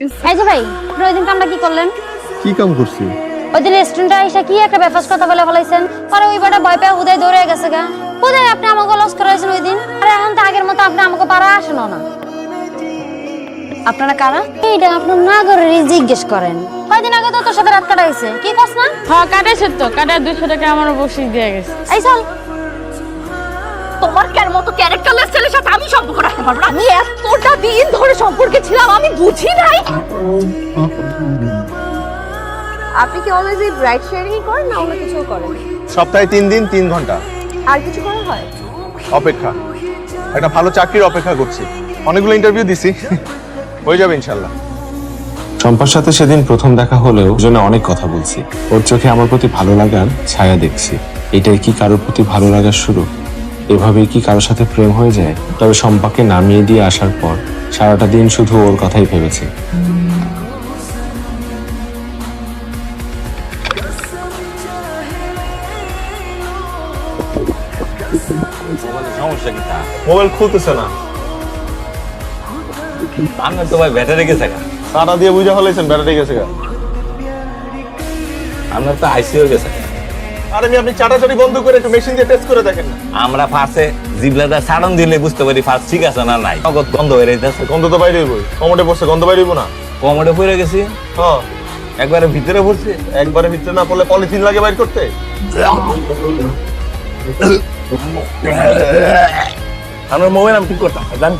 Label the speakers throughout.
Speaker 1: এই যে ভাই ওই দিন কামটা কি করলেন?
Speaker 2: কি কাম করছি?
Speaker 1: ওই দিন রেস্টুরেন্টে এসে কি একটা ব্যাপার কথা বলে ফেলাইছেন? পরে ওই বেটা ভয় পেয়ে হুদায় দৌড়ে গেছে গা। হুদায় আপনি আমাকে লস করেছেন ওই দিন আরে এখন তো আগের মতো আপনি আমাকে পাড়া আসেন না। আপনারা কারা? এইটা আপনার নাগরেরই জিজ্ঞেস করেন। কয়দিন আগে তো তোর সাথে রাত কাটাইছে? কি কস না?
Speaker 3: হ্যাঁ কাটাইছে তো। কাটায় দুশো টাকা আমার বসি দিয়ে গেছে।
Speaker 1: এই চল।
Speaker 4: তোমার কেন মতো ক্যারেক্টারলেস ছেলের সাথে আমি সম্পর্ক রাখতে পারব না? আমি এতটা দিন ধরে সম্পর্কে ছিলাম আমি বুঝি নাই। আপনি কি অলওয়েজ এই ব্রাইট শেয়ারিং করেন না অন্য কিছু করেন?
Speaker 2: সপ্তাহে তিন দিন তিন ঘণ্টা।
Speaker 4: আর কিছু করা হয়?
Speaker 2: অপেক্ষা। একটা ভালো চাকরির অপেক্ষা করছি। অনেকগুলো ইন্টারভিউ দিছি। হয়ে যাবে ইনশাল্লাহ
Speaker 5: চম্পার সাথে সেদিন প্রথম দেখা হলেও জন্য অনেক কথা বলছি। ওর চোখে আমার প্রতি ভালো লাগার ছায়া দেখছি। এটাই কি কারোর প্রতি ভালো লাগার শুরু? এভাবেই কি কারোর সাথে প্রেম হয়ে যায়? তবে সম্পাকে নামিয়ে দিয়ে আসার পর সারাটা দিন শুধু ওর কথাই ভেবেছি।
Speaker 6: সমস্যা কি তা?
Speaker 2: মোবাইল খুলতেছে না।
Speaker 6: আপনার তো ভাই ব্যাটারি গেছে গা।
Speaker 2: সারা দিয়ে বুঝা হলেছেন ব্যাটারি গেছে গা।
Speaker 6: আপনার তো আইসিও গেছে গা।
Speaker 2: আরে আমি আপনি চাটাচাটি বন্ধ করে একটু মেশিন দিয়ে টেস্ট করে দেখেন না।
Speaker 6: আমরা জিবলাটা সাড়ন দিলে বুঝতে পারি ঠিক আছে না নাই। নগদ গন্ধ হয়ে যাচ্ছে
Speaker 2: গন্ধ তো বাইরে হইবই। কমোডে বসে গন্ধ বাইরে হইব না।
Speaker 6: কমোডে পড়ে গেছি।
Speaker 2: হ্যাঁ।
Speaker 6: একবারে ভিতরে পড়ছে।
Speaker 2: একবারে ভিতরে না পড়লে পলিথিন লাগে বাইর করতে?
Speaker 6: আমার মোবাইল আমি ঠিক করতাম জান?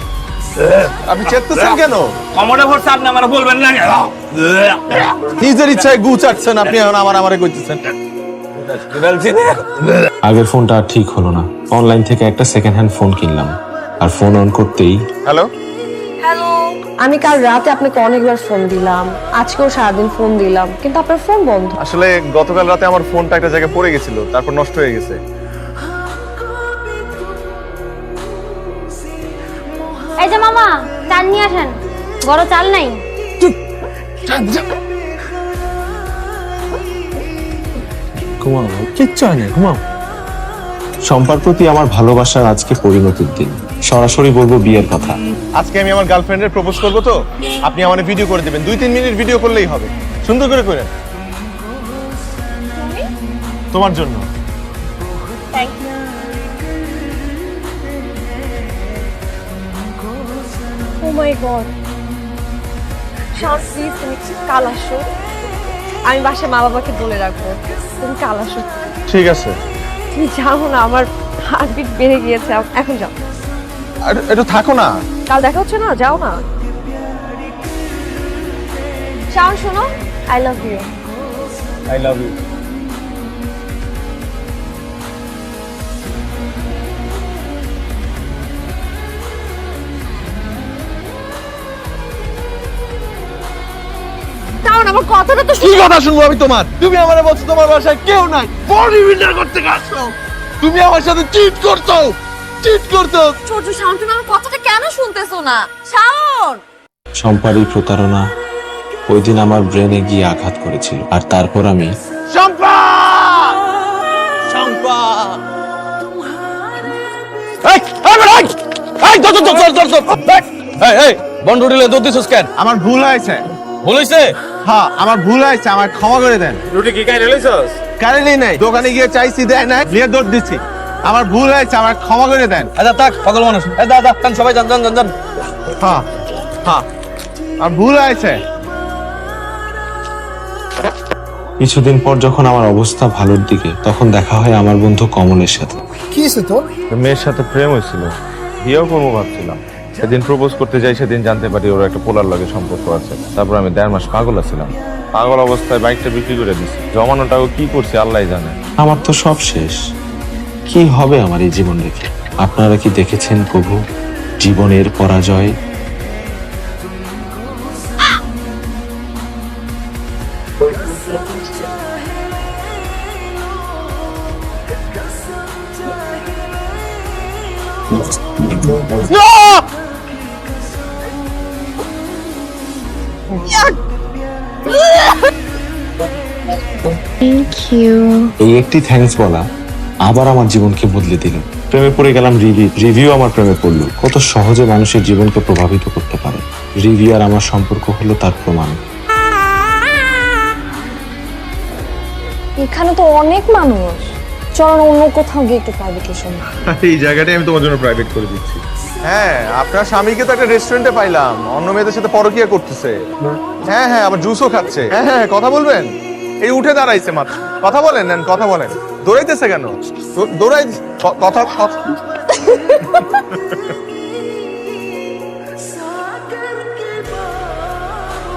Speaker 2: আপনি চেতেছেন কেন?
Speaker 6: কমোডে পড়ছে আপনি আমার বলবেন না
Speaker 2: নিজের ইচ্ছায় গু চাটছেন আপনি এখন আমার আমারে কইতেছেন।
Speaker 5: আগের ফোনটা আর ঠিক হলো না। অনলাইন থেকে একটা সেকেন্ড হ্যান্ড ফোন কিনলাম। আর ফোন অন করতেই
Speaker 2: হ্যালো
Speaker 4: হ্যালো আমি কাল রাতে আপনাকে অনেকবার ফোন দিলাম। আজকেও সারাদিন ফোন দিলাম। কিন্তু আপনার ফোন বন্ধ।
Speaker 2: আসলে গতকাল রাতে আমার ফোনটা একটা জায়গায় পড়ে গেছিল তারপর নষ্ট হয়ে গেছে।
Speaker 1: এই যে মামা চাল নিয়ে আসেন। বড় চাল নাই।
Speaker 5: ঘুমাও কিচ্ছু হয় না ঘুমাও। সম্পার প্রতি আমার ভালোবাসার আজকে পরিণতির দিন। সরাসরি বলব বিয়ের কথা।
Speaker 2: আজকে আমি আমার গার্লফ্রেন্ডের প্রপোজ করব তো? আপনি আমার ভিডিও করে দেবেন। দুই তিন মিনিট ভিডিও করলেই হবে। সুন্দর করে করেন। তোমার জন্য।
Speaker 4: ও মাই গড শান্ত তুমি কাল আসো। আমি বাসায় মা বাবাকে বলে রাখব। তুমি কাল আসো।
Speaker 2: ঠিক আছে।
Speaker 4: তুমি যাও না আমার হার্টবিট বেড়ে গিয়েছে। এখন যাও।
Speaker 2: একটু থাকো না।
Speaker 4: কাল দেখা হচ্ছে না? যাও না। চাও শোনো। I love you
Speaker 2: I love you
Speaker 4: কারণ আমার কথাটা তো
Speaker 2: কি কথা শুনব আমি তোমার? তুমি আমারে বলছো তোমার বাসায় কেউ নাই। বডি বিল্ডার করতে গেছো। তুমি আমার সাথে চিট করছ। চিট করছ।
Speaker 4: ছোট শাওন তুমি আমার কথাটা কেন শুনতেছো না? শাওন!
Speaker 5: সম্পার প্রতারণা ওই দিন আমার ব্রেনে গিয়ে আঘাত করেছিল আর তারপর আমি
Speaker 2: শম্পা! শম্পা!
Speaker 6: এই এই এই! এই ধর ধর ধর ধর ধর ধর। এই এই বন্ধ দিলে দৌড় দিছিস কেন?
Speaker 2: আমার ভুল হয়েছে।
Speaker 6: ভুল হইছে
Speaker 2: হ্যাঁ আমার ভুল হয়েছে আমার ক্ষমা করে দেন।
Speaker 6: রুটি কি খাই রেলেছস
Speaker 2: কারেন্টই নাই দোকানে গিয়ে চাইছি দেয় নাই নিয়ে দৌড় দিচ্ছি। আমার ভুল হয়েছে আমার ক্ষমা করে দেন।
Speaker 6: আচ্ছা থাক পাগল মানুষ। দাদা যান সবাই যান যান যান
Speaker 2: হ্যাঁ হ্যাঁ আমার ভুল হয়েছে।
Speaker 5: কিছুদিন পর যখন আমার অবস্থা ভালোর দিকে তখন দেখা হয় আমার বন্ধু কমলের সাথে।
Speaker 2: কি হয়েছে তোর মেয়ের সাথে প্রেম হয়েছিল বিয়েও করব ভাবছিলাম। সেদিন প্রপোজ করতে যাই সেদিন জানতে পারি ওর একটা পোলার লাগে সম্পর্ক আছে। তারপর আমি দেড় মাস পাগল আছিলাম। পাগল অবস্থায় বাইকটা বিক্রি করে দিছি। জমানো টাকা কি করছি আল্লাহ জানে।
Speaker 5: আমার তো সব শেষ। কি হবে আমার এই জীবন রেখে? আপনারা কি দেখেছেন প্রভু জীবনের পরাজয়? এই একটি থ্যাঙ্কস বলা আবার আমার জীবনকে বদলে দিল। প্রেমে পড়ে গেলাম রিভি। রিভিউ আমার প্রেমে পড়ল। কত সহজে মানুষের জীবনকে প্রভাবিত করতে পারে। রিভি আর আমার সম্পর্ক হলো তার প্রমাণ।
Speaker 4: এখানে তো অনেক মানুষ। চলো না অন্য কোথাও গিয়ে একটু প্রাইভেটেশন
Speaker 7: এই জায়গাটাই আমি তোমার জন্য প্রাইভেট করে দিচ্ছি।
Speaker 2: হ্যাঁ আপনার স্বামীকে তো একটা রেস্টুরেন্টে পাইলাম। অন্য মেয়েদের সাথে পরকিয়া করতেছে। হ্যাঁ হ্যাঁ আবার জুসও খাচ্ছে। হ্যাঁ হ্যাঁ কথা বলবেন? এই উঠে দাঁড়াইছে মাত্র। কথা বলেন নেন কথা বলেন। দৌড়াইতেছে কেন? দৌড়াই কথা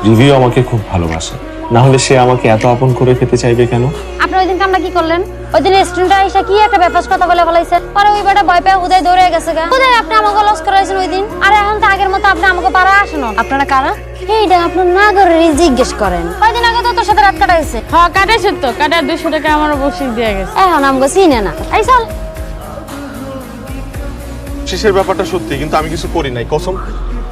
Speaker 5: রিভিও আমাকে খুব ভালোবাসে। না হলে সে আমাকে এত আপন করে খেতে চাইবে কেন?
Speaker 1: আপনি ওই দিনকে আমরা কি করলেন? ওই দিন রেস্টুরেন্টে এসে কি একটা ব্যাপার কথা বলে ফেলাইছেন পরে ওই বেটা ভয় পেয়ে উদয় দৌড়ে গেছে গা। উদয় আপনি আমাকে লস করাইছেন ওই দিন আর এখন তো আগের মতো আপনি আমাকে পাড়া আসেন। আপনারা কারা? এইটা আপনার না করে জিজ্ঞেস করেন। কয়দিন আগে তো তোর সাথে রাত কাটাইছে।
Speaker 3: হ কাটাইছে তো। কাটায় দুশো টাকা আমার বসিয়ে দিয়ে গেছে।
Speaker 1: এখন আমাকে চিনে না। এই চল।
Speaker 2: শেষের ব্যাপারটা সত্যি কিন্তু আমি কিছু করি নাই। কসম।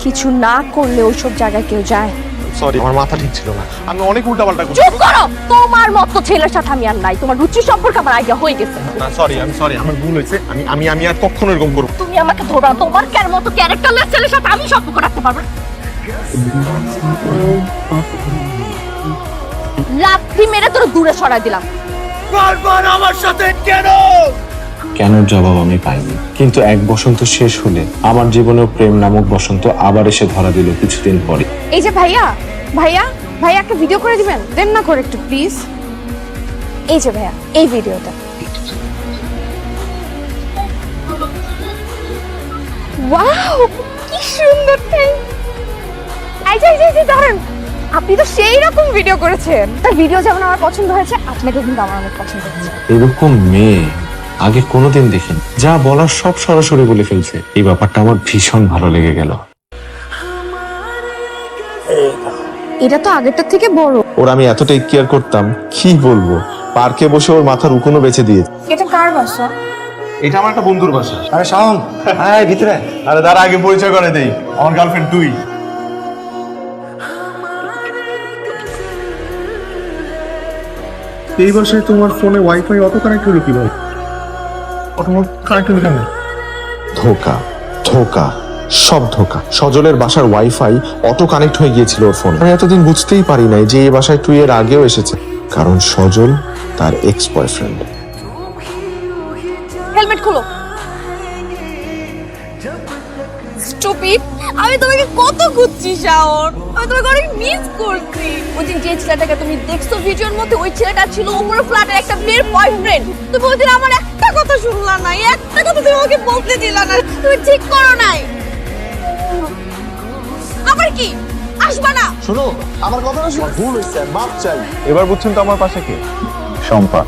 Speaker 4: কিছু না করলে ওইসব জায়গায় কেউ যায়।
Speaker 2: সরি আমার মাথা ঠিক ছিল না। আমি অনেক উল্টাপাল্টা করছি।
Speaker 4: চুপ করো! তোমার মতো ছেলের সাথে আমি আর নাই। তোমার রুচি সম্পর্কে আমার আইডিয়া হয়ে গেছে।
Speaker 2: না সরি আমি সরি আমার ভুল হয়েছে। আমি আমি আমি আর কখনো এরকম করব
Speaker 4: তুমি আমাকে ধরা তোমার কেন মতো ক্যারেক্টারলেস ছেলের সাথে আমি সম্পর্ক রাখতে পারব না। লাথি মেরে তোর দূরে সরাই দিলাম।
Speaker 5: কেন জবাব আমি পাইনি। কিন্তু এক বসন্ত শেষ হলে আমার জীবনেও প্রেম নামক বসন্ত আবার এসে ধরা দিল কিছুদিন পরে।
Speaker 4: এই যে ভাইয়া ভাইয়া ভাইয়া একটা ভিডিও করে দিবেন? দেন না করে একটু প্লিজ এই যে ভাইয়া এই ভিডিওটা ওয়াও কি সুন্দর এই যে এই যে, এই যে দাঁড়ান। আপনি তো সেই রকম ভিডিও করেছেন। তার ভিডিও যেমন আমার পছন্দ হয়েছে আপনাকে কিন্তু আমার অনেক পছন্দ হয়েছে।
Speaker 5: এরকম মেয়ে আগে কোনোদিন দেখিনি। যা বলার সব সরাসরি বলে ফেলছে। এই ব্যাপারটা আমার ভীষণ ভালো লেগে গেল।
Speaker 4: এটা তো আগেরটার থেকে বড়।
Speaker 5: ওর আমি এত টেক কেয়ার করতাম কি বলব? পার্কে বসে ওর মাথার উকুনও বেঁচে দিয়ে
Speaker 4: এটা কার বাসা?
Speaker 2: এটা আমার একটা বন্ধুর বাসা।
Speaker 8: আরে শাওন আয় ভিতরে।
Speaker 2: আরে তার আগে পরিচয় করে দেই। আমার গার্লফ্রেন্ড তুই।
Speaker 7: এই বাসায় তোমার ফোনে ওয়াইফাই অটো কানেক্ট হলো কীভাবে?
Speaker 5: ধোকা ধোকা সব ধোকা। সজলের বাসার ওয়াইফাই অটো কানেক্ট হয়ে গিয়েছিল ওর ফোনে আমি এতদিন বুঝতেই পারি নাই যে এই বাসায় তুই এর আগেও এসেছে। কারণ সজল তার এক্স বয়ফ্রেন্ড
Speaker 4: হেলমেট খুলো। স্টুপিড আমি তোমাকে কত খুঁজছি শাওন? আমি তোমাকে অনেক মিস করছি। ওই দিন যে ছেলেটাকে তুমি দেখছ ভিডিওর মধ্যে ওই ছেলেটা ছিল উপরে ফ্ল্যাটের একটা মেয়ের বয়ফ্রেন্ড তুমি ওই দিন আমার একটা কথা শুনলা না একটা কথা তুমি আমাকে বলতে দিলা না। তুমি ঠিক করো নাই। আবার কি? আসবা না।
Speaker 2: শোনো আমার কথাটা শোনো। ভুল মাপ চাই। এবার বুঝছেন তো আমার পাশে কে? শম্পা।